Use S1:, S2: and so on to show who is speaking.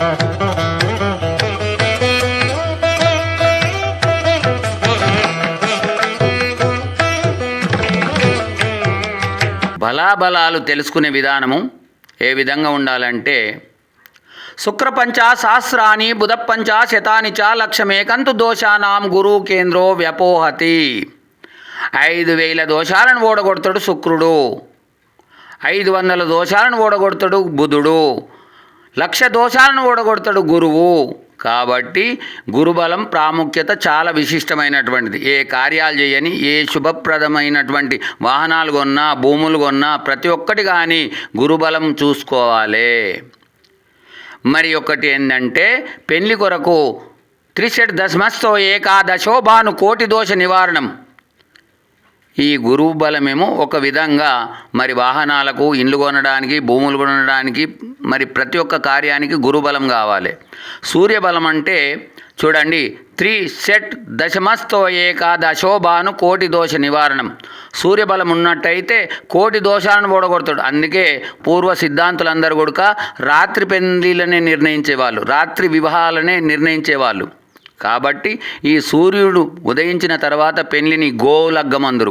S1: బలాబలాలు తెలుసుకునే విధానము ఏ విధంగా ఉండాలంటే శుక్రపంచ సహస్రాని బుధపంచ శతాని చ లక్షమేకంతు దోషానాం గురు కేంద్రో వ్యపోహతి. ఐదు వేల దోషాలను ఓడగొడతాడు శుక్రుడు. ఐదు వందల దోషాలను ఓడగొడతాడు బుధుడు. లక్ష దోషాలను ఓడగొడతాడు గురువు. కాబట్టి గురుబలం ప్రాముఖ్యత చాలా విశిష్టమైనటువంటిది. ఏ కార్యాలు చేయని ఏ శుభప్రదమైనటువంటి వాహనాలు కొన్నా భూములు కొన్నా ప్రతి ఒక్కటి కానీ గురుబలం చూసుకోవాలి. మరి ఒకటి ఏంటంటే పెళ్ళి కొరకు త్రిషడ్ దశమస్తో ఏకాదశో భాను కోటి దోష నివారణం. ఈ గురువు బలమేమో ఒక విధంగా మరి వాహనాలకు ఇండ్లు కొనడానికి భూములు కొనడానికి మరి ప్రతి ఒక్క కార్యానికి గురుబలం కావాలి. సూర్యబలం అంటే చూడండి త్రీ సెట్ దశమస్తో ఏకాదశోభాను కోటి దోష నివారణం. సూర్యబలం ఉన్నట్టయితే కోటి దోషాలను ఓడగొడతాడు. అందుకే పూర్వ సిద్ధాంతులందరూ కూడా రాత్రి పెళ్ళిలనే నిర్ణయించేవాళ్ళు రాత్రి వివాహాలనే నిర్ణయించేవాళ్ళు. కాబట్టి ఈ సూర్యుడు ఉదయించిన తర్వాత పెళ్ళిని గోలగ్గమందురు